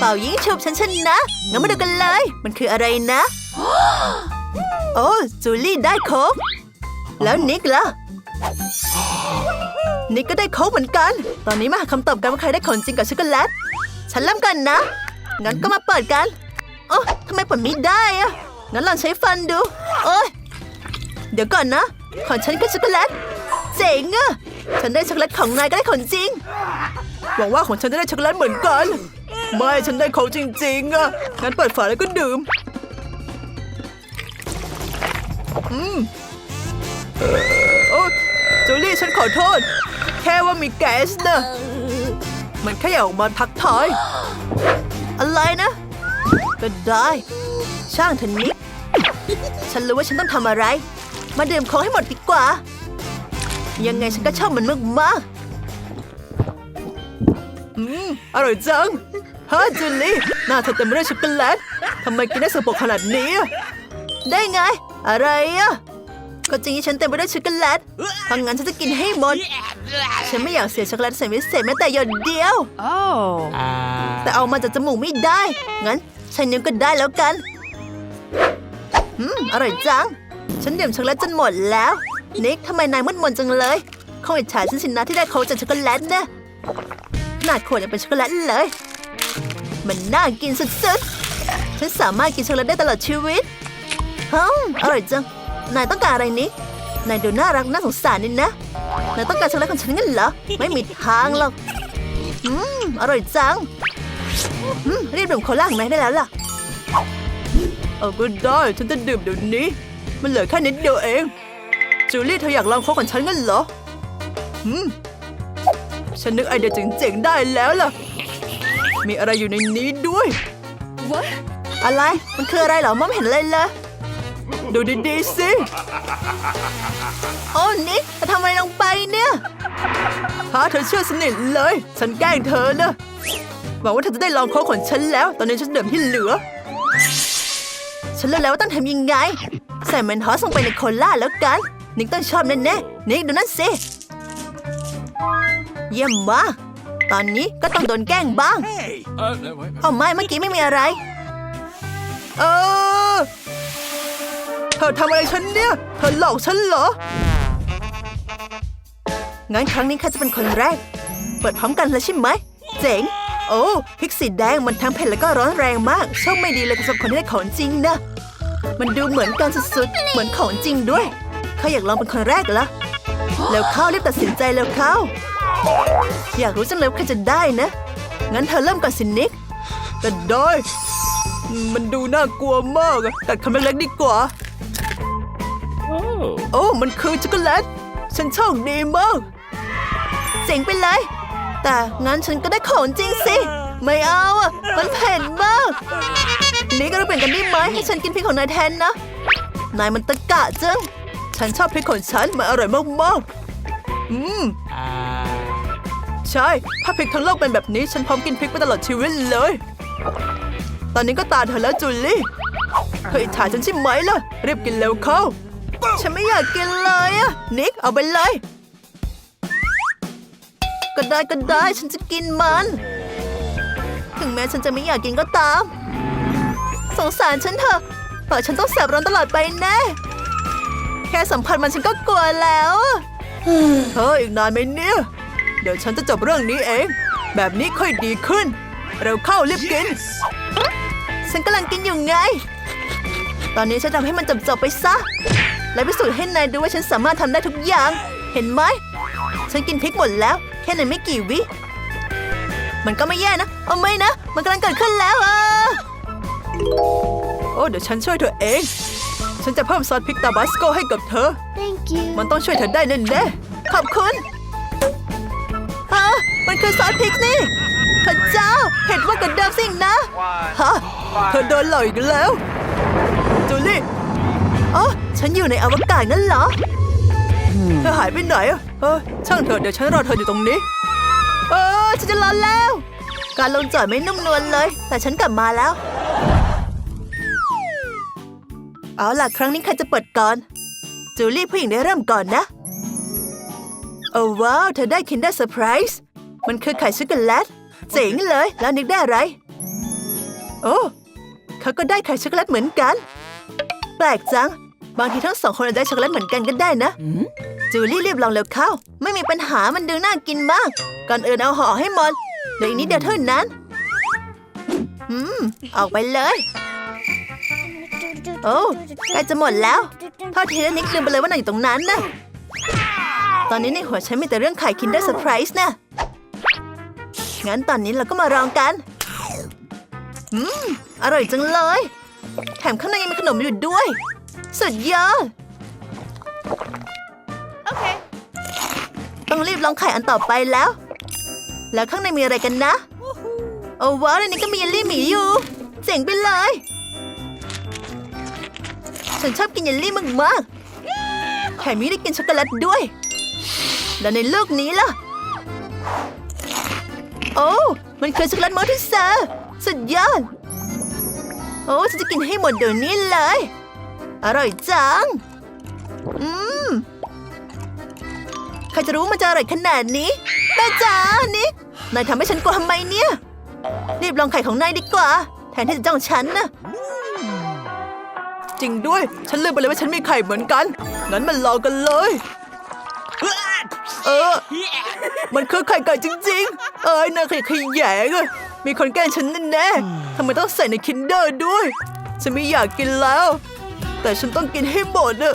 เป่ายิงฉุบฉันชนะงั้นมาดูกันเลย มันคืออะไรนะ โอ้จูลี่ได้โค้กแล้วนิกล่ะ นิกก็ได้โค้กเหมือนกัน ตอนนี้มาหาคำตอบกันว่าใครได้ของจริงกับช็อกโกแลต ฉันเริ่มกันนะ งั้นก็มาเปิดกัน โอ้ทำไมเปิดไม่ได้อะงั้นลองใช้ฟันดู โอ้ยเดี๋ยวก่อนนะ ของฉันก็ช็อกโกแลต เจ๋งอะฉันได้ช็อกโกแลตของนายก็ได้ของจริง หวังว่าของฉันจะได้ช็อกโกแลตเหมือนกัน ไม่ฉันได้ของจริง ๆอะงั้นเปิดฝาแล้วก็ดื่ม อืมโอ้จูลี่ฉันขอโทษ แค่ว่ามีแก๊สนะ มันแค่อยากออกมาทักทาย อะไรนะก็ได้ ช่างเถอะนิก ฉันรู้ว่าฉันต้องทำอะไร มาดื่มของให้หมดดีกว่า ยังไงฉันก็ชอบมันมากมากอืม อร่อยจัง ฮะจูลี่หน้าเธอเต็มไปด้วยช็อกโกแลตทำไมกินได้สกปรกขนาดนี้อะได้ไง อะไรอะก็จริงที่ฉันเต็มไปด้วยช็อกโกแลตเพราะงั้นฉันจะกินให้หมด ฉันไม่อยากเสียช็อกโกแลตใส่พิเศษแม้แต่หยดเดียว Oh. แต่เอามาจากจมูกไม่ได้ งั้นใช้นิ้วก็ได้แล้วกัน อืม อร่อยจัง ฉันดื่มช็อกโกแลตจนหมดแล้ว นิกทำไมนายมืดมนจังเลยคงอิจฉาฉันสินะที่ได้โค้กจากช็อกโกแลตนะขนาดขวดยังเป็นช็อกโกแลตเลย มันน่ากินสุดๆ ฉันสามารถกินช็อกโกแลตได้ตลอดชีวิตฮึมอร่อยจัง นายต้องการอะไรนิกนายดูน่ารักน่าสงสารนี่นะ นายต้องการช็อกโกแลตของฉันงั้นเหรอ ไม่มีทางหรอก อืม อร่อยจัง อืม รีบดื่มโคลาของนายได้แล้วล่ะ เอาก็ได้ฉันจะดื่มเดี๋ยวนี้ มันเหลือแค่นิดเดียวเอง จูลี่เธออยากลองโค้กของฉันงั้นเหรอ อืม ฉันนึกไอเดียเจ๋งๆได้แล้วล่ะ มีอะไรอยู่ในนี้ด้วย What? อะไร มันคืออะไรเหรอมองไม่เห็นเลยเลย ดูดีๆสิ โอ้นิกเธอทำอะไรลงไปเนี่ยพาเธอเชื่อสนิทเลย ฉันแกล้งเธอนะหวังว่าเธอจะได้ลองโค้กของฉันแล้ว ตอนนี้ฉันดื่มที่เหลือ ฉันรู้แล้วว่าต้องทำยังไง ใส่เมนทอสลงไปในโคลาแล้วกัน นิกต้องชอบแน่ๆนิกดูนั่นสิ เยี่ยมมาก ตอนนี้ก็ต้องโดนแกล้งบ้าง Uh, no, wait. เอาไม่เมื่อกี้ไม่มีอะไร เออ เธอทำอะไรฉันเนี่ย เธอหลอกฉันเหรอ งั้นครั้งนี้ข้าจะเป็นคนแรก เปิดพร้อมกันเลยใช่ไหม เจ๋ง โอ้พริกสีแดงมันทั้งเผ็ดแล้วก็ร้อนแรงมากโชคไม่ดีเลยสำหรับคนที่ได้ของจริงนะ มันดูเหมือนกันสุดๆ เหมือนของจริงด้วยเขาอยากลองเป็นคนแรกเหรอแล้วเข้ารีบตัดสินใจแล้วเข้า อยากรู้จังเลยว่าใครจะได้นะ งั้นเธอเริ่มก่อนสินิกก็ได้ มันดูน่ากลัวมากอะตัดคำเล็กๆดีกว่า Oh. โอ้มันคือช็อกโกแลต ฉันโชคดีมากเจ๋งไปเลย แต่งั้นฉันก็ได้ของจริงสิ ไม่เอาอะ มันเผ็ดมาก นี่ก็เราเปลี่ยนกันได้ไหมให้ฉันกินพริกของนายแทนนะ นายมันตะกะจัง ฉันชอบพริกของฉัน มันอร่อยมากๆ อืม Uh, ใช่ ถ้าพริกทั้งโลกเป็นแบบนี้ ฉันพร้อมกินพริกไปตลอดชีวิตเลย ตอนนี้ก็ตาเธอแล้วจูลี่เธออิจฉาฉันใช่ไหมล่ะรีบกินเร็วเข้า ฉันไม่อยากกินเลยอะนิกเอาไปเลย ก็ได้ก็ได้ฉันจะกินมัน ถึงแม้ฉันจะไม่อยากกินก็ตาม สงสารฉันเถอะปากฉันต้องแสบร้อนตลอดไปแน่ แค่สัมผัสมันฉันก็กลัวแล้ว เธออีกนานไหมเนี่ย เดี๋ยวฉันจะจบเรื่องนี้เอง แบบนี้ค่อยดีขึ้น เร็วเข้ารีบกิน ฉันกำลังกินอยู่ไง ตอนนี้ฉันทำให้มันจบจบๆไปซะ และพิสูจน์ให้นายดูว่าฉันสามารถทำได้ทุกอย่าง เห็นไหม ฉันกินพริกหมดแล้ว แค่ในไม่กี่วิ มันก็ไม่แย่นะเอาไม่นะ มันกำลังเกิดขึ้นแล้วอะโอ้เดี๋ยวฉันช่วยเธอเอง ฉันจะเพิ่มซอสพริกตาบาสโกให้กับเธอ Thank you. มันต้องช่วยเธอได้แน่ๆขอบคุณฮะ มันคือซอสพริกนี่ พระเจ้า เห็นว่ากันเดิมสิ่งนะ ฮะ เธอโดนหลอกอีกแล้ว จูลี่อ๋อฉันอยู่ในอวกาศนั่นเหรอ เธอหายไปไหนอะเออช่างเถอะเดี๋ยวฉันรอเธออยู่ตรงนี้ เออ ฉันจะรอแล้ว การลงจอดไม่นุ่มนวลเลย แต่ฉันกลับมาแล้ว เอาล่ะ ครั้งนี้ใครจะเปิดก่อน จูลี่ผู้หญิงได้เริ่มก่อนนะ โอ้ว้าว เธอได้ Kinder Surprise มันคือไข่ช็อกโกแลตเจ๋งเลย แล้วนิกได้อะไร โอ้เขาก็ได้ไข่ช็อกโกแลตเหมือนกัน แปลกจัง บางทีทั้งสองคนอาจได้ช็อกโกแลตเหมือนกันก็ได้นะจูลี่รีบลองเร็วเข้า ไม่มีปัญหามันดูน่ากินมาก ก่อนอื่นเอาห่อให้หมดเดี๋ยวอีกนิดเดียวเท่านั้น อืม ออกไปเลย โอ้ใกล้จะหมดแล้วโทอดทีละนิดลืมไปเลยว่านายอยู่ตรงนั้นนะ ตอนนี้ในหัวฉันมีแต่เรื่องไข่คินได้เซอร์ไพรส์นะ งั้นตอนนี้เราก็มาลองกัน อืม อร่อยจังเลย แถมข้างในยังมีขนมอยู่ด้วย สุดยอดต้องรีบลองไข่อันต่อไปแล้ว แล้วข้างในมีอะไรกันนะ โอ้ว้าวในนี้ก็มีเยลลี่หมีอยู่ เจ๋งไปเลย ฉันชอบกินเยลลี่มากๆแถมมีได้กินช็อกโกแลตด้วย แล้วในลูกนี้ล่ะ โอ้ มันคือช็อกโกแลตมอลติเซอร์สุดยอด โอ้ฉันจะกินให้หมดเดี๋ยวนี้เลย อร่อยจัง อืม ใครจะรู้มันจะอร่อยขนาดนี้ แม่จ๋านิกนายทำให้ฉันกลัวทำไมเนี่ย รีบลองไข่ของนายดีกว่า แทนที่จะจ้องฉันนะจริงด้วย ฉันลืมไปเลยว่าฉันมีไข่เหมือนกัน งั้นมันลองกันเลย เออ มันคือไข่ไก่จริง ๆ เอ้ยน่าขยะแขยะมีคนแกล้งฉันแน่ๆทำไมต้องใส่ในคินเดอร์ด้วย ฉันไม่อยากกินแล้ว แต่ฉันต้องกินให้หมดอะ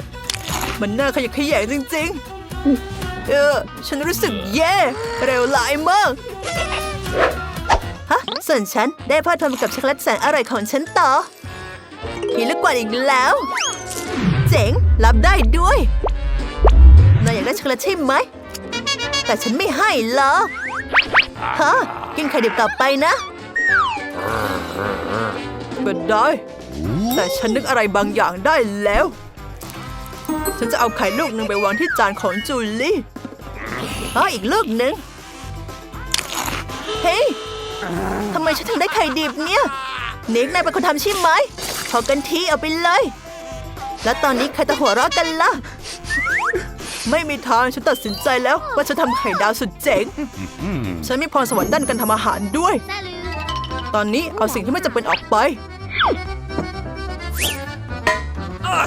มันน่าขยะแขยงจริง ๆ เออ ฉันรู้สึกแย่เร็วหลายมากฮะส่วนฉันได้พลิดเพลินกับช็อกโกแลตแสนอร่อยของฉันต่อมีลูกกวาดอีกแล้ว เจ๋ง รับได้ด้วยนายอยากได้ช็อกโกแลตใช่ไหม แต่ฉันไม่ให้หรอกฮะกินไข่ดิบกลับไปนะก็นได้ แต่ฉันนึกอะไรบางอย่างได้แล้ว ฉันจะเอาไข่ลูกหนึ่งไปวางที่จานของจูลี่อ๋ออีกลูกหนึ่งเฮ้ยทำไมฉันถึงได้ไข่ดิบเนี่ยนิกนายเป็นคนทำใช่ไหมพอกันทีเอาไปเลย แล้วตอนนี้ใครจะหัวเราะกันล่ะ ไม่มีทางฉันตัดสินใจแล้วว่าจะทำไข่ดาวสุดเจ๋ง ฉันมีพรสวรรค์ด้านการทำอาหารด้วย ตอนนี้เอาสิ่งที่ไม่จำเป็นออกไป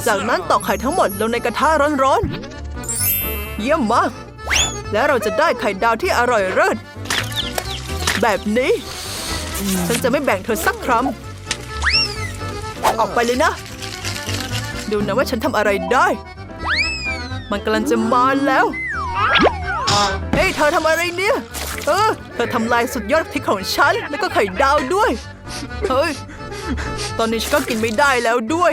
จากนั้นตอกไข่ทั้งหมดลงในกระทะร้อนๆ เยี่ยมมาก และเราจะได้ไข่ดาวที่อร่อยเลิศแบบนี้ ฉันจะไม่แบ่งเธอสักคำออกไปเลยนะ ดูนะว่าฉันทำอะไรได้ มันกำลังจะมาแล้ว เฮ้ยเธอทำอะไรเนี่ย เออ เธอทำลายสุดยอดพริกของฉัน แล้วก็ไข่ดาวด้วย เฮ้ย ตอนนี้ฉันก็กินไม่ได้แล้วด้วย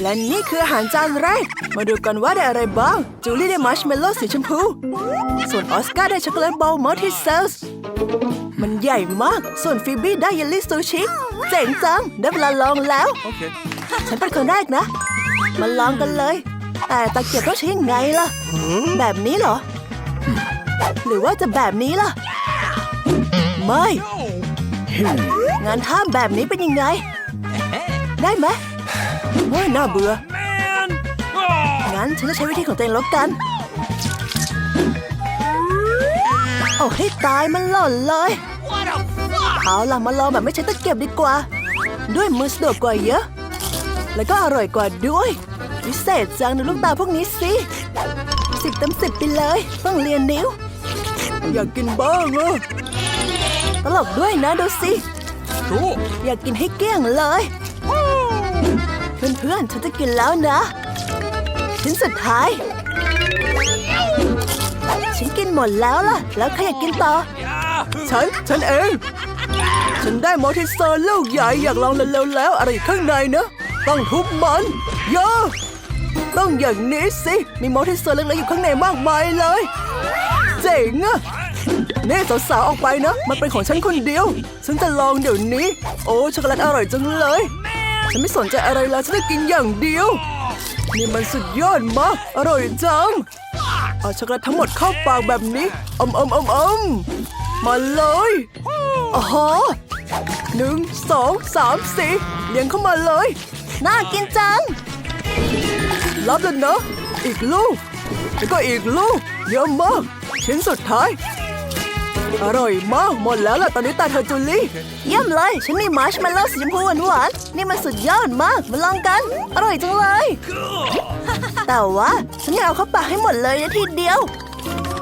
และนี่คืออาหารจานแรก มาดูกันว่าได้อะไรบ้าง จูลี่ได้มัชเมลโล่สีชมพู ส่วนออสการ์ได้ช็อกโกแลตบอลมัลติเซลส์มันใหญ่มาก ส่วนฟิบบี้ได้เยลลี่ซูชิ เจ๋งจัง ได้เวลาลองแล้ว Okay. ฉันเป็นคนแรกนะ มาลองกันเลย แต่ตะเกียบต้องใช้ยังไงล่ะ แบบนี้เหรอ หรือว่าจะแบบนี้ล่ะ ไม่ งานท่ามแบบนี้เป็นยังไง ได้ไหมโอ้ยน่าเบื่อ Man! Oh! งั้นฉันจะใช้วิธีของตัวเองแล้วกันโอ้ให้ตายมันหล่นเลย เอาล่ะมาลองแบบไม่ใช้ตะเกียบดีกว่า ด้วยมือสะดวกกว่าเยอะ แล้วก็อร่อยกว่าด้วย วิเศษจังดูลูกตาพวกนี้สิสิบเต็มสิบไปเลย ต้องเรียนนิ้ว อยากกินบ้างอะตลกด้วยนะดูสิอยากกินให้เกลี้ยงเลย เพื่อนๆฉันจะกินแล้วนะ ชิ้นสุดท้าย ฉันกินหมดแล้วล่ะ แล้วใครอยากกินต่อ ฉัน ฉันเอง ฉันได้มอทสเซอร์ลูกใหญ่อยากลองเร็วๆแล้วอะไรข้างในเนะ ต้องทุบมันเยอะ ต้องอย่างนี้สิ มีมอเทสเซอร์เล็กๆอยู่ข้างในมากมายเลย เจ๋งอะนี่สาวๆออกไปนะ มันเป็นของฉันคนเดียว ฉันจะลองเดี๋ยวนี้ โอ้ช็อกโกแลตอร่อยจังเลย ฉันไม่สนใจอะไรแล้วฉันจะกินอย่างเดียว นี่มันสุดยอดมากอร่อยจัง เอาช็อกโกแลตทั้งหมดเข้าปากแบบนี้อมอมอมอมมาเลยอ๋อหนึ่งสองสามสี่เลี้ยงเข้ามาเลย น่ากินจัง รับแล้วนะ อีกลูก แล้วก็อีกลูก เยอะมาก ชิ้นสุดท้าย อร่อยมาก หมดแล้วล่ะ ตอนนี้ตาเธอจูลี่ เยี่ยมเลย ฉันมีมาร์ชเมลโล่สีชมพูหวานๆนี่มันสุดยอดมาก มาลองกัน อร่อยจังเลย แต่ว่าฉันอยากเอาเข้าปากให้หมดเลยนะทีเดียว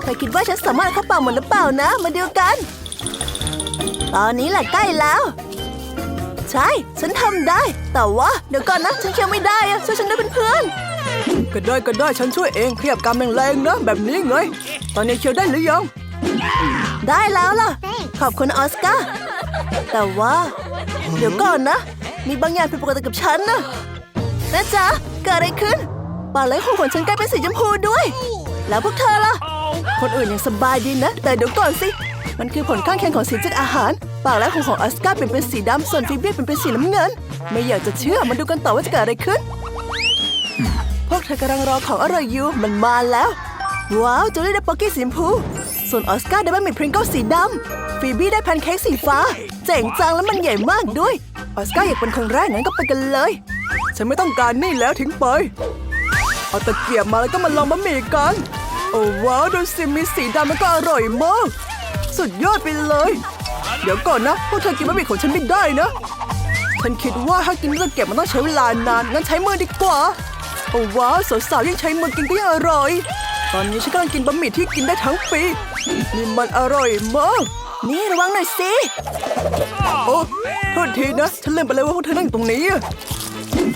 เธอคิดว่าฉันสามารถเอาเข้าปากหมดหรือเปล่านะ มาดูกัน ตอนนี้แหละใกล้แล้วใช่ ฉันทำได้ แต่ว่า เดี๋ยวก่อนนะ ฉันเคี้ยวไม่ได้อะช่วยฉันด้วยเป็นเพื่อน ก็ได้ก็ได้ฉันช่วยเองขยับกำแรงๆนะแบบนี้ไง ตอนนี้เคียวได้หรือยัง ได้แล้วล่ะ ขอบคุณออสการ์แต่ว่า เดี๋ยวก่อนนะ มีบางอย่างผิดปกติกับฉันนะนะจ๊ะเกิดอะไรขึ้นปากไหลของขนฉันกลายเป็นสีชมพูด้วย แล้วพวกเธอล่ะ คนอื่นยังสบายดีนะ แต่เดี๋ยวก่อนสิ มันคือผลข้างเคียงของสีจากอาหาร ปากและหูของออสการ์เปลี่ยนเป็นสีดำส่วนฟิเบียเป็นเป็นสีน้ำเงิน ไม่อยากจะเชื่อมาดูกันต่อว่าจะเกิดอะไรขึ้น เธอกำลังรอของอร่อยอยู่มันมาแล้ว ว้าวจูลี่ได้ป๊อกกี้สีชมพู ส่วนออสการ์ได้บะหมี่พริงเกิลสีดำฟีบี้ได้แพนเค้กสีฟ้า เจ๋งจังแล้วมันใหญ่มากด้วยออสการ์อยากเป็นคนแรกงั้นก็ไปกันเลย ฉันไม่ต้องการนี่แล้วทิ้งไป เอาตะเกียบมาแล้วก็มาลองบะหมี่กัน โอ้ว้าวดูสิมีสีดำแล้วก็อร่อยมาก สุดยอดไปเลย เดี๋ยวก่อนนะพวกเธอกินบะหมี่ของฉันไม่ได้นะ ฉันคิดว่าถ้ากินตะเกียบมันต้องใช้เวลานานงั้นใช้มือดีกว่า โอ้ว้าวสาวๆยังใช้มือกินก็ยังอร่อย ตอนนี้ฉันกำลังกินบะหมี่ที่กินได้ทั้งปีนี่มันอร่อยมากนี่ระวังหน่อยสิโอ้โทษทีนะฉันลืมไปเลยว่าพวกเธอนั่งอยู่ตรงนี้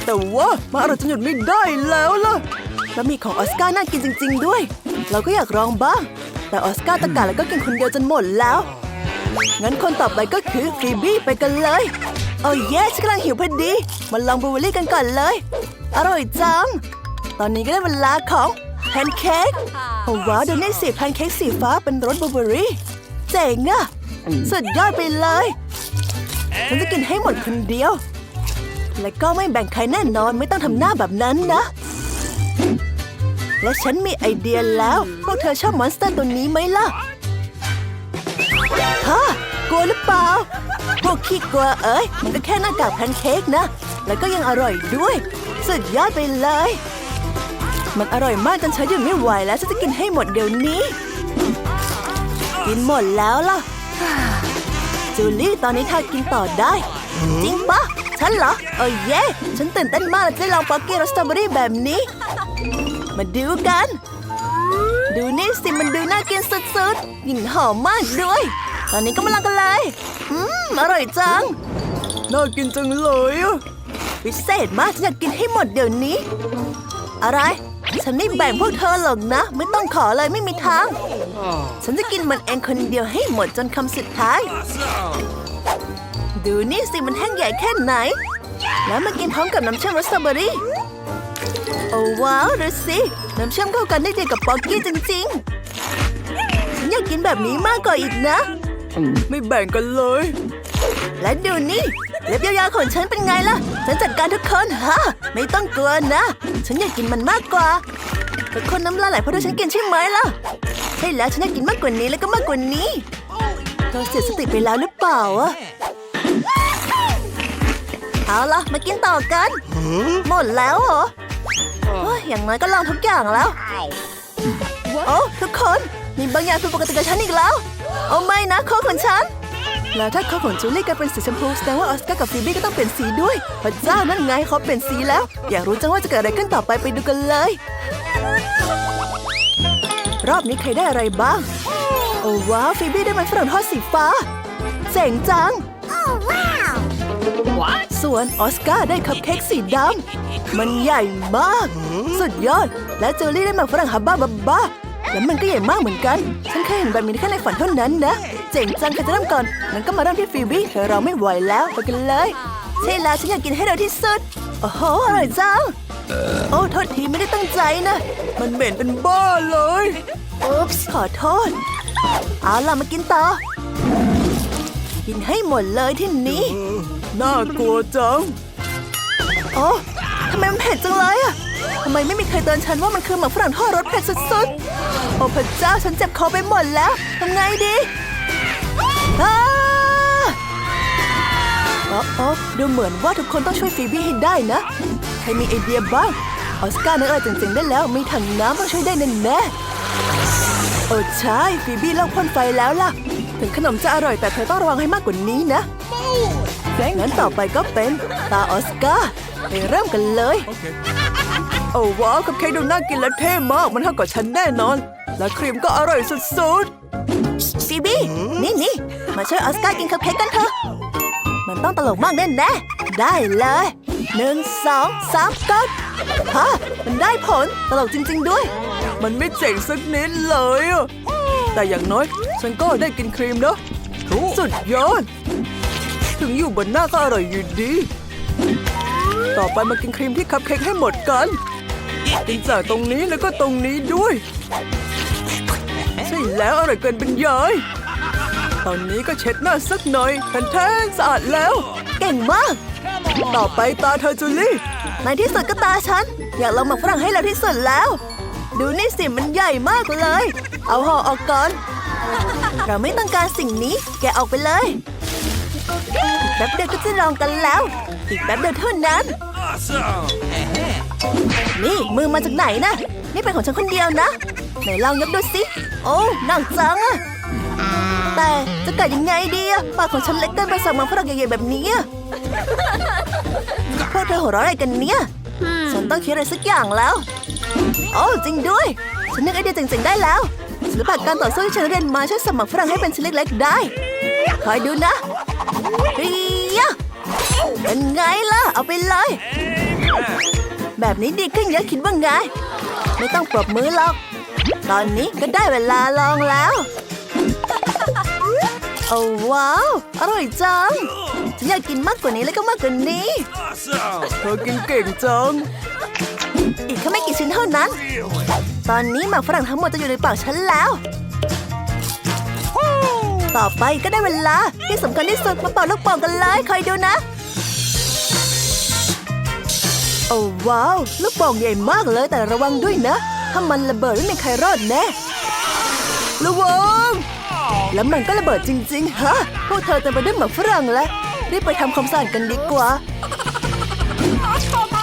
แต่ว่ามันอร่อยจนหยุดไม่ได้แล้วล่ะบะหมี่ของออสการ์น่ากินจริง ๆ ด้วย เราก็อยากลองบ้าง แต่ออสการ์ตะกาแล้วก็กินคนเดียวจนหมดแล้ว งั้นคนต่อไปก็คือฟีบี้ไปกันเลย โอ้เย้ฉันกำลังหิวพอดี มาลองบลูเบอร์รี่กันก่อนเลย อร่อยจัง ตอนนี้ก็ได้เวลาของแพนเค้กโอ้ว้าวดูนี่สิแพนเค้กสีฟ้าเป็นรสบลูเบอร์รี่ เจ๋งอะสุดยอดไปเลย ฉันจะกินให้หมดคนเดียว และก็ไม่แบ่งใครแน่นอนไม่ต้องทำหน้าแบบนั้นนะ และฉันมีไอเดียแล้ว พวกเธอชอบมอนสเตอร์ตัวนี้ไหมล่ะฮะกลัวหรือเปล่า พวกขี้กลัวเอ้ย มันก็แค่หน้ากากแพนเค้กนะ แล้วก็ยังอร่อยด้วย สุดยอดไปเลย มันอร่อยมากจนฉันหยุดไม่ไหวแล้วฉันจะกินให้หมดเดี๋ยวนี้ กินหมดแล้วล่ะ จูลี่ตอนนี้เธอกินต่อได้ จริงปะฉันเหรอเออเย่ฉันตื่นเต้นมากเลยได้ลองป๊อกกี้รสสตรอเบอรี่แบบนี้ มาดูกัน ดูนี่สิมันดูน่ากินสุดๆกลิ่นหอมมากด้วย ตอนนี้ก็มาลองกันเลย อืม อร่อยจัง น่ากินจังเลย อะพิเศษมากฉันอยากกินให้หมดเดี๋ยวนี้ อะไร ฉันไม่แบ่งพวกเธอหรอกนะ ไม่ต้องขอเลยไม่มีทาง ฉันจะกินมันเองคนเดียวให้หมดจนคำสุดท้าย ดูนี่สิมันแห้งใหญ่แค่ไหน แล้วมากินพร้อมกับน้ำเชื่อมรสสตรอเบอรี่โอ้ว้าวดูสิน้ำเชื่อมเข้ากันได้ดีกับป๊อกกี้จริงๆฉันอยากกินแบบนี้มากกว่าอีกนะ ไม่แบ่งกันเลย และดูนี่ เล็บยาวๆของฉันเป็นไงล่ะ ฉันจัดการทุกคนฮะ ไม่ต้องกลัวนะ ฉันอยากกินมันมากกว่าทุกคนน้ำลายไหลเพราะที่ฉันกินใช่ไหมล่ะ ใช่แล้วฉันอยากกินมากกว่านี้แล้วก็มากกว่านี้เธอเสียสติไปแล้วหรือเปล่าอะเอาล่ะ มากินต่อกัน หมดแล้วเหรออย่างน้อยก็ลองทุกอย่างแล้ว โอ้ทุกคนมีบางอย่างผิดปกติกับฉันอีกแล้ว โอ้ไม่นะคอของฉัน แล้วถ้าคอของจูลี่กลายเป็นสีชมพูแสดงว่าออสการ์กับฟีบี้ก็ต้องเปลี่ยนสีด้วยพระเจ้านั่นไงเขาเปลี่ยนสีแล้ว อยากรู้จังว่าจะเกิดอะไรขึ้นต่อไปไปดูกันเลย รอบนี้ใครได้อะไรบ้าง โอ้ว้าวฟีบี้ได้มันฝรั่งทอดสีฟ้าเจ๋งจังส่วนออสการ์ได้คัพเค้กสีดำมันใหญ่มาก สุดยอด และจูลี่ได้หมากฝรั่งฮับบ้าบับบ้า แล้วมันก็ใหญ่มากเหมือนกัน ฉันเคยเห็นแบบนี้แค่ในฝันเท่านั้นนะ เจ๋งจังใครจะเริ่มก่อนงั้นก็มาเริ่มที่ฟีบี้เธอเราไม่ไหวแล้วไปกันเลย ใช่แล้วฉันอยากกินให้เร็วที่สุด โอ้โหอร่อยจัง โอ้โทษทีไม่ได้ตั้งใจนะ มันเหม็นเป็นบ้าเลยอุ๊บส์ขอโทษ เอาล่ะมากินต่อ กินให้หมดเลยที่นี้ น่ากลัวจัง โอ้ทำไมมันเผ็ดจังเลยอะทำไมไม่มีใครเตือนฉันว่ามันคือหมักฝรั่งทอดรสเผ็ดสุดๆ โอ้พระเจ้าฉันเจ็บคอไปหมดแล้วทำไงดีอ้าโอ้โอ้ดูเหมือนว่าทุกคนต้องช่วยฟีบี้ให้ได้นะ ใครมีไอเดียบ้าง ออสการ์นึกอะไรเจ๋งๆได้แล้ว มีถังน้ำต้องช่วยได้แน่ๆโอ้ใช่ฟีบี้เลิกพ่นไฟแล้วล่ะ ถึงขนมจะอร่อยแต่เธอต้องระวังให้มากกว่านี้นะงั้นต่อไปก็เป็นตาออสการ์ไปเริ่มกันเลย Okay. โอ้ว้าวคัพเค้กดูน่ากินและเท่มากมันเท่ากับฉันแน่นอน และครีมก็อร่อยสุดๆฟีบี้นี่นี่มาช่วยออสการ์กินคัพเค้กกันเถอะ มันต้องตลกมากแน่แน่ๆได้เลยหนึ่งสองสามก็ฮะมันได้ผลตลกจริง ๆด้วย มันไม่เจ๋งสักนิดเลยอะแต่อย่างน้อย ฉันก็ได้กินครีมเนอะ Cool. สุดยอด ถึงอยู่บนหน้าก็อร่อยอยู่ดี ต่อไปมากินครีมที่คัพเค้กให้หมดกัน กินจากตรงนี้แล้วก็ตรงนี้ด้วย ใช่แล้วอร่อยเกินบรรยายตอนนี้ก็เช็ดหน้าสักหน่อยแทนๆสะอาดแล้ว เก่งมาก ต่อไปตาเธอจูลี่ในที่สุดก็ตาฉัน อยากลองหมักฝรั่งให้เร็วที่สุดแล้ว ดูนี่สิมันใหญ่มากเลย เอาห่อออกก่อน เราไม่ต้องการสิ่งนี้ แกะออกไปเลยอีกแป๊บเดียวก็จะลองกันแล้ว อีกแป๊บเดียวเท่านั้น Awesome. นี่มือมาจากไหนนะ นี่เป็นของฉันคนเดียวนะ ไหนลองยกดูสิ โอ้หนักจังอะแต่จะกัดยังไงดีอะปากของฉันเล็กเกินไปสำหรับฝรั่งใหญ่ๆแบบนี้อะพวกเธอหัวเราะอะไรกันเนี่ยฉันต้องคิดอะไรสักอย่างแล้ว โอ้จริงด้วย ฉันนึกไอเดียเจ๋งๆได้แล้วศิลปะการต่อสู้ที่ฉันเรียนมาช่วยสมัครฝรั่งให้เป็นชิ้นเล็กๆได้ คอยดูนะเฮียเป็นไงล่ะ เอาไปเลย แบบนี้ดีขึ้นเยอะคิดว่าไง ไม่ต้องปรบมือหรอก ตอนนี้ก็ได้เวลาลองแล้ว โอ้ว้าว อร่อยจัง ฉันอยากกินมากกว่านี้แล้วก็มากกว่านี้ Awesome. เธอกินเก่งจัง อีกแค่ไม่กี่ชิ้นเท่านั้น ตอนนี้หมากฝรั่งทั้งหมดจะอยู่ในปากฉันแล้ว ต่อไปก็ได้เวลาที่สำคัญที่สุดมาเป่าลูกโป่งกันเลยคอยดูนะ โอ้ว้าว ลูกโป่งใหญ่มากเลยแต่ระวังด้วยนะ ถ้ามันระเบิดไม่มีใครรอดแน่ ระวัง แล้วมันก็ระเบิดจริงๆ ฮะ พวกเธอเต็มไปด้วยหมากฝรั่งแล้ว รีบไปทำความสะอาดกันดีกว่า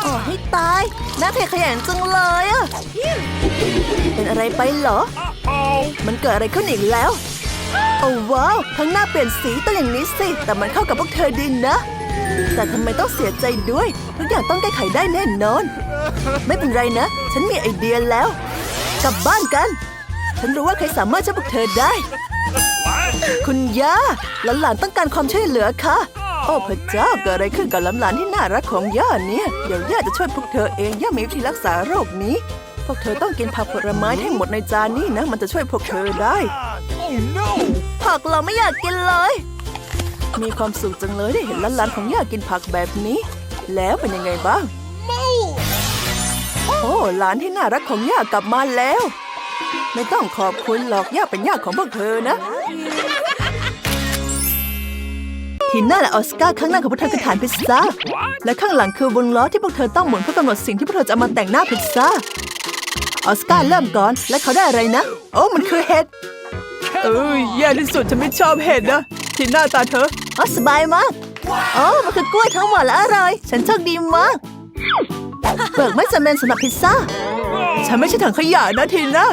โอ้ให้ตายน่าเทขยันจังเลยอะเป็นอะไรไปเหรอ Oh. มันเกิดอะไรขึ้นอีกแล้ว โอ้ว้าว ทั้งหน้าเปลี่ยนสีต้องอย่างนี้สิ แต่มันเข้ากับพวกเธอดีนะ แต่ทำไมต้องเสียใจด้วย ทุกอย่างต้องแก้ไขได้แน่นอน ไม่เป็นไรนะ ฉันมีไอเดียแล้ว กลับบ้านกัน ฉันรู้ว่าใครสามารถช่วยพวกเธอได้ What? คุณย่าหลานๆต้องการความช่วยเหลือค่ะ โอ้พระเจ้าเกิดอะไรขึ้นกับหลานๆที่น่ารักของย่าเนี่ยเดี๋ยวย่าจะช่วยพวกเธอเองย่ามีวิธีรักษาโรคนี้ พวกเธอต้องกินผักผลไม้ให้หมดในจานนี้นะ มันจะช่วยพวกเธอได้ Oh no. ผักเราไม่อยากกินเลย มีความสุขจังเลยได้เห็นหลานๆของย่ากินผักแบบนี้ แล้วเป็นยังไงบ้าง โอ้หลานที่น่ารักของย่ากลับมาแล้ว ไม่ต้องขอบคุณหรอกย่าเป็นย่าของพวกเธอนะทีน่าและออสการ์ข้างหน้าของพวกเธอคือฐานพิซซ่า และข้างหลังคือวงล้อที่พวกเธอต้องหมุนเพื่อกำหนดสิ่งที่พวกเธอจะเอามาแต่งหน้าพิซซ่า ออสการ์เริ่มก่อน และเขาได้อะไรนะ โอ้มันคือเห็ด เอ้ยแย่ที่สุดฉันไม่ชอบเห็ดนะ ที่หน้าตาเธอ อ๋อสบายมากอ๋อมันคือกล้วยทั้งหมดและอร่อย ฉันโชคดีมากเปลือกไม่จำเป็นสำหรับพิซซ่า ฉันไม่ใช่ถังขยะนะทีนะ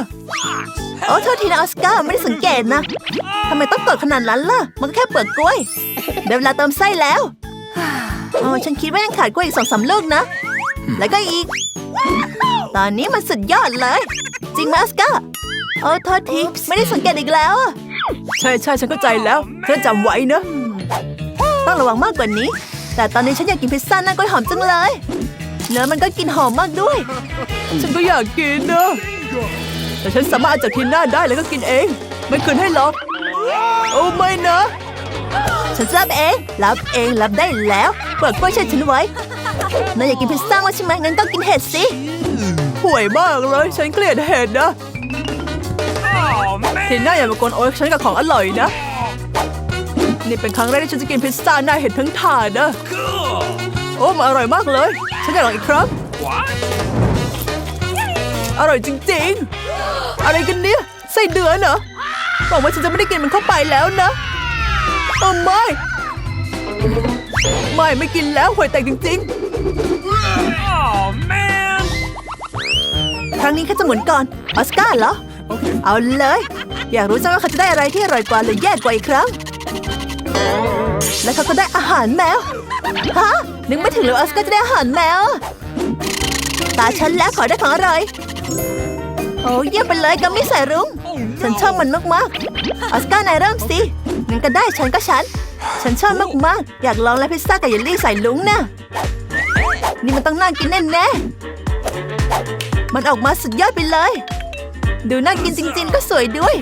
โอ้โทษทีนะออสการ์ไม่ได้สังเกตนะทำไมต้องกดขนาดนั้นล่ะ มันแค่เปลือกกล้วยเดี๋ยวเวลาเติมไส้แล้วอ๋อฉันคิดว่ายังขาดกล้วยอีกสองสามลูกนะ แล้วก็อีก ตอนนี้มันสุดยอดเลย จริงไหมออสการ์โอ้โทษทีไม่ได้สังเกตอีกแล้ว ใช่ใช่ฉันเข้าใจแล้วเธอจำไว้นะ ต้องระวังมากกว่านี้ แต่ตอนนี้ฉันอยากกินพิซซ่าหน้ากล้วยหอมจังเลย เนื้อมันก็กินหอมมากด้วย ฉันก็อยากกินนะแต่ฉันสามารถเอาจากทีหน้าได้แล้วก็กินเอง ไม่คืนให้หรอกโอ้ไม่นะ ฉันจะรับเองรับเองรับได้แล้วเปิดกล้วยเช่ฉันไว้นายอยากกินพิซซ่าว่าใช่ไหมงั้นก็กินเห็ดสิห่วยมากเลย ฉันเกลียดเห็ดนะ Oh ที man. หน้าอย่ามากวนโอ๊ยฉันกับของอร่อยนะ นี่เป็นครั้งแรกที่ฉันจะกินพิซซ่าหน้าเห็ดทั้งถาดนะ Cool. โอ้มันอร่อยมากเลย ฉันอยากลองอีกครั้ง What? อร่อยจริงๆ อะไรกันเนี่ยไส้เดือนเหรอบอกว่าฉันจะไม่ได้กินมันเข้าไปแล้วนะโอ้ไม่ ไม่ไม่กินแล้วห่วยแตกจริง Oh man. ๆครั้งนี้แค่จะหมุนก่อน ออสการ์เหรอ Okay. เอาเลย อยากรู้จังว่าเขาจะได้อะไรที่อร่อยกว่าหรือแย่กว่าอีกครั้ง และเขาก็ได้อาหารแมว ฮะ นึกไม่ถึงเลยออสการ์จะได้อาหารแมว ตาฉันแล้วขอได้ของอร่อย โอ้เยี่ยมไปเลยกัมมี่ใส่รุ้ง Oh ฉันชอบมันมากๆ ออสการ์นายเริ่มสิงั้นก็ได้ฉันก็ฉัน ฉันชอบมากๆ อยากลองแล้วพิซซ่ากับเยลลี่ใส่ลุงนะ นี่มันต้องน่ากินแน่ๆ มันออกมาสุดยอดไปเลย ดูน่ากินจริง ๆ ก็สวยด้วย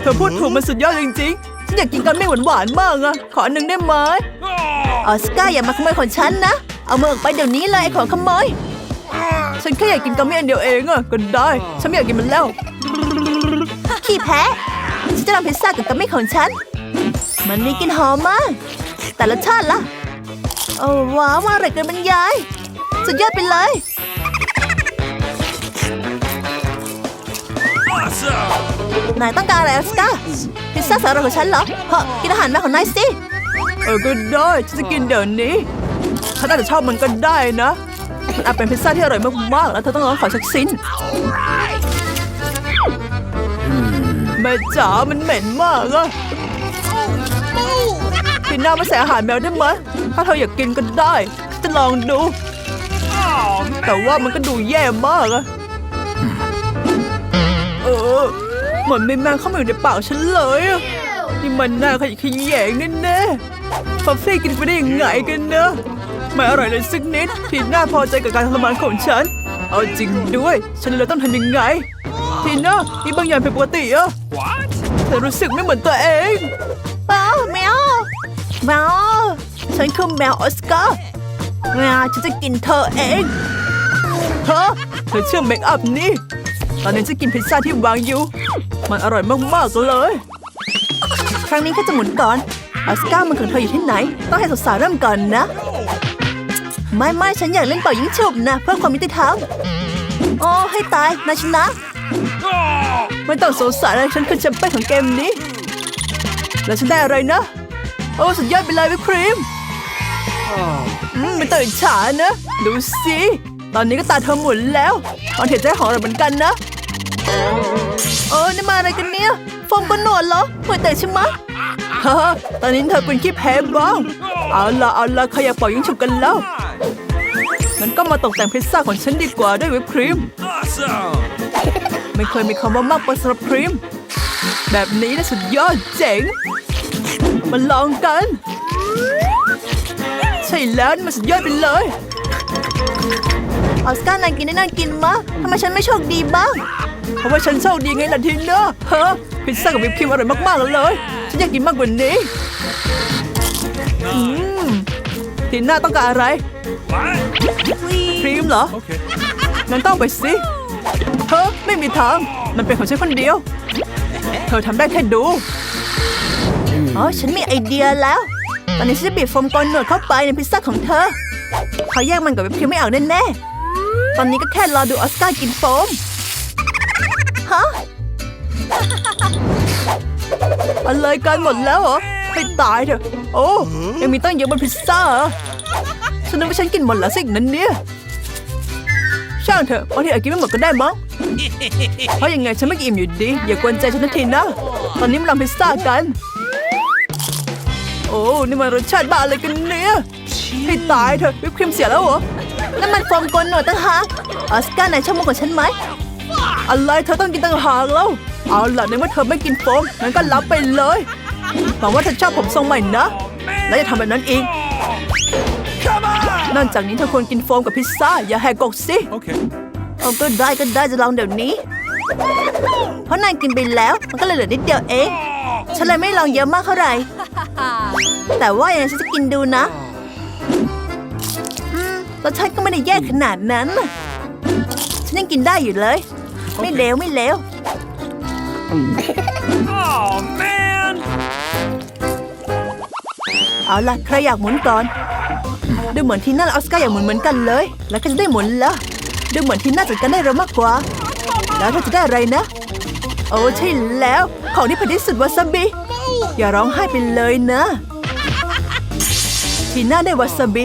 เธอพูดถูกมันสุดยอดจริง ๆ ฉันอยากกินกันไม่หวานๆมากอะขออันหนึ่งได้ไหมออสการ์อย่ามาขโมยของฉันนะ เอามือออกไปเดี๋ยวนี้เลยไอ้ของขโมย ฉันแค่อยากกินกัมมี่อันเดียวเองอะก็ได้ ฉันไม่อยากกินมันแล้ว ขี้แพ้ ฉันจะทำพิซซ่ากับกัมมี่ของฉัน มันมีกลิ่นหอมมาก แต่รสชาติล่ะ โอ้ว้าวอร่อยเกินบรรยาย สุดยอดไปเลย นายต้องการอะไรออสการ์พิซซ่าสำหรับของฉันเหรอเฮ้กินอาหารแม่ของนายสิ เออก็ได้ฉันจะกินเดี๋ยวนี้ฉันอาจจะชอบมันก็ได้นะ มันอาจเป็นพิซซ่าที่อร่อยมากๆ แล้วเธอต้องลองขอสักชิ้นแม่จ๋ามันเหม็นมากอะพี่หน้ามาใส่อาหารแมวได้ไหมถ้าเธออยากกินก็ได้ จะลองดู Oh แต่ว่ามันก็ดูแย่มากอะเออเหมือนมีแมงเข้ามาอยู่ในปากฉันเลยอะนี่มันน่าขยะแขยงแน่ๆฟัฟฟี่กินไปได้ยังไงกันเนอะไม่อร่อยเลยสักนิดทีน่าพอใจกับการทรมานของฉัน เอาจริงด้วย ฉันเลยต้องทำยังไง ทีน่ามีบางอย่างผิดปกติอะ What? เธอรู้สึกไม่เหมือนตัวเองเปล่าแมวแมวฉันคือแมวออสการ์แมวฉันจะกินเธอเองเธอเธอเชื่อเมคอัพนี่ ตอนนี้จะกินพิซซ่าที่วางอยู่ มันอร่อยมากๆเลย ครั้งนี้แค่จะหมุนก่อนออสการ์มันของเธออยู่ที่ไหน ต้องให้สาวๆเริ่มก่อนนะ ไม่ไม่ฉันอยากเล่นเป่ายิงฉุบนะเพื่อความยุติธรรมโอ้ให้ตายนายชนะ ไม่ต้องสงสัยเลยฉันคือแชมเปี้ยนของเกมนี้ แล้วฉันได้อะไรนะ โอ้สุดยอดไปเลยวิปครีมอืมไม่ต้องอิจฉานะ ดูสิ ตอนนี้ก็ตาเธอหมุนแล้วตอนเห็นใจของเราเหมือนกันนะ เออนี่มาอะไรกันเนี่ยโฟมบนหนวดเหรอหัวแตกใช่ไหมฮ่าตอนนี้เธอเป็นขี้แพ้บ้าง เอาละเอาละใครอยากเป่ายิงฉุบกันแล้วงั้นก็มาตกแต่งพิซซ่าของฉันดีกว่าด้วยวิปครีม ไม่เคยมีคำว่ามากไปสำหรับครีม แบบนี้นะสุดยอดเจ๋ง มาลองกัน ใช่แล้วมันสุดยอดไปเลยออสการ์นายกินได้น่ากินมากทำไมฉันไม่โชคดีบ้าง เพราะว่าฉันโชคดีไงล่ะทีเนอะเฮ้อพิซซ่ากับวิปครีมอร่อยมากๆเลย ฉันอยากกินมากกว่านี้อืมทีน่าต้องการอะไรครีมเหรองั้นก็เอาไปสิเฮ้อไม่มีทาง มันเป็นของฉันคนเดียว เธอทำได้แค่ดู อ๋อ ฉันมีไอเดียแล้ว ตอนนี้ฉันจะบีบโฟมก้อนหนวดเข้าไปในพิซซ่าของเธอเขาแยกมันกับวิปครีมไม่ออกแน่ๆตอนนี้ก็แค่รอดูออสการ์กินโฟม ฮะ อะไรกันหมดแล้วเหรอให้ตายเถอะ โอ้ยังมีตั้งเยอะบนพิซซ่าเหรอฉันนึกว่าฉันกินหมดแล้วสินั้นเนี่ย ช่างเถอะบางทีอาจกินไม่หมดก็ได้มั้ง เพราะยังไงฉันไม่อิ่มอยู่ดี อย่ากวนใจฉันนาทีนะ ตอนนี้มาลองพิซซ่ากัน โอ้ นี่มันรสชาติบ้าอะไรกันเนี่ยให้ตายเถอะวิปครีมเสียแล้วเหรอนั่นมันโฟมกลนหนวดตั้งหากออสการ์นายชอบมุกของฉันไหม อะไรเธอต้องกินตั้งหากแล้ว เอาล่ะในเมื่อเธอไม่กินโฟมงั้นก็รับไปเลยหวังว่าเธอชอบผมทรงใหม่นะ แล้วจะทำแบบนั้นอีก Come on. นอกจากนี้เธอควรกินโฟมกับพิซซ่า อย่าแหกกฎสิ Okay. เอาก็ได้ก็ได้จะลองเดี๋ยวนี้ เพราะนายกินไปแล้วมันก็เลยเหลือนิดเดียวเองฉันเลยไม่ลองเยอะมากเท่าไหร่ แต่ว่ายังไงฉันจะกินดูนะอืมรสชาติก็ไม่ได้แย่ขนาดนั้นน่ะฉันยังกินได้อยู่เลย ไม่เลวไม่เลว Oh man. เอาล่ะใครอยากหมุนก่อนดูเหมือนที่น่าและออสการ์อยากหมุนเหมือนกันเลย แล้วก็จะได้หมุนแล้วดูเหมือนที่น่าจัดการได้เร็วมากกว่า แล้วเธอจะได้อะไรนะ โอ้ใช่แล้ว ของที่เผ็ดที่สุดวาซาบิอย่าร้องไห้ไปเลยนะ ทีน่าได้วาซาบิ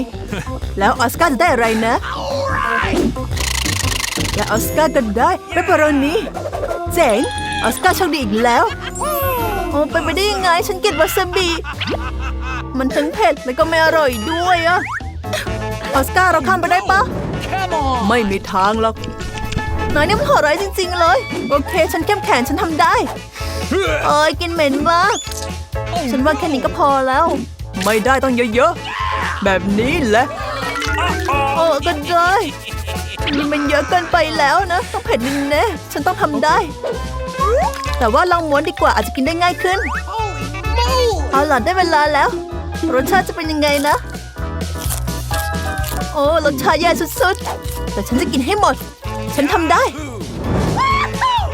แล้วออสการ์จะได้อะไรนะ และออสการ์ก็ได้เปปเปอโรนีจจ๋งออสการ์โชคดีอีกแล้ว โอ้ไปนไปได้ยังไงฉันเกลียดวาซาบิมันทั้งเผ็ดแล้วก็ไม่อร่อยด้วยอะออสการ์เราข้ามไปได้ปะ Come on. ไม่มีทางหรอกนายนี่มันโหดร้ายจริง ๆ เลย โอเค ฉันเข้มแข็งฉันทำได้เอ้ยกินเหม็นมากฉันว่าแค่นี้ก็พอแล้ว ไม่ได้ต้องเยอะๆ แบบนี้แหละ โอ้ก็ได้ นี่มันเยอะเกินไปแล้วนะ ต้องเผ็ดแน่ๆฉันต้องทำได้ แต่ว่าลองม้วนดีกว่าอาจจะกินได้ง่ายขึ้น เอาล่ะได้เวลาแล้ว รสชาติจะเป็นยังไงนะ โอ้รสชาติแย่สุดๆ แต่ฉันจะกินให้หมด ฉันทำได้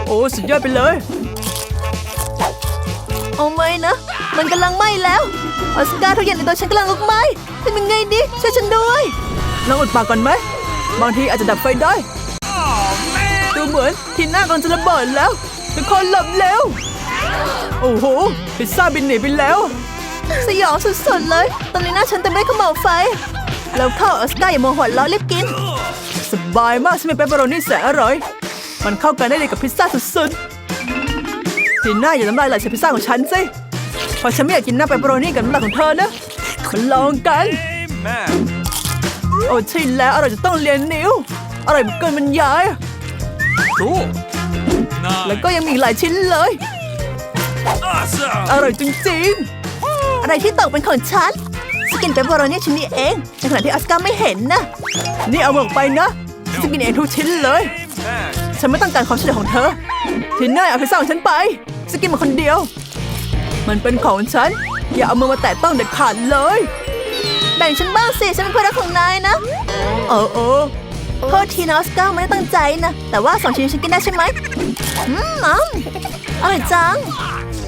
โอ้สุดยอดไปเลยโอ้ไม่นะ มันกำลังไหม้แล้ว ออสการ์ทุกอย่างในตัวฉันกำลังลุกไหม้ทำยังไงดีช่วยฉันด้วยลองอุดปากก่อนไหม บางทีอาจจะดับไฟได้ Oh man. ดูเหมือนทีหน้ากำลังจะระเบิดแล้วทุกคนหลบเร็ว โอ้โหพิซซ่าบินหนีไปแล้ว สยองสุดๆเลย ตอนนี้หน้าฉันเต็มไปด้วยขมเหลาวไฟ แล้วเข้าออสการ์อย่าโมโหล้อรีบกิน สบายมากใช่ไหมเปปเปอโรนี่แสนอร่อย มันเข้ากันได้เลยกับพิซซ่าสุดๆทีหน้าอย่าน้ำลายไหลใส่พิซซ่าของฉันสิเพราะฉันไม่อยากกินหน้าเปปเปอโรนี่กับน้ำลายของเธอนะมาลองกัน Amen. โอ้ใช่แล้วอร่อยจะต้องเรียนนิ้วอร่อยเกินบรรยาย Cool. แล้ว Nice. ก็ยังมีอีกหลายชิ้นเลย Awesome. อร่อยจริงๆ อะไรที่ตกเป็นของฉันสกินเปปเปอโรนี่ชิ้นนี้เอง ในขณะที่ออสการ์ไม่เห็นนะ นี่เอาหมกไปนะฉันจะกินเองทุกชิ้นเลย Amen. ฉันไม่ต้องการความช่วยเหลือของเธอทีน่าเอาพิซซ่าของฉันไปสกินมาคนเดียว มันเป็นของฉัน อย่าเอามือมาแตะต้องเด็ดขาดเลย แบ่งฉันบ้างสิ ฉันเป็นเพื่อนรักของนายนะเออเออโทษทีนะออสการ์ไม่ได้ตั้งใจนะ แต่ว่าสองชิ้นฉันกินได้ใช่ไหมอืมอืมอร่อยจัง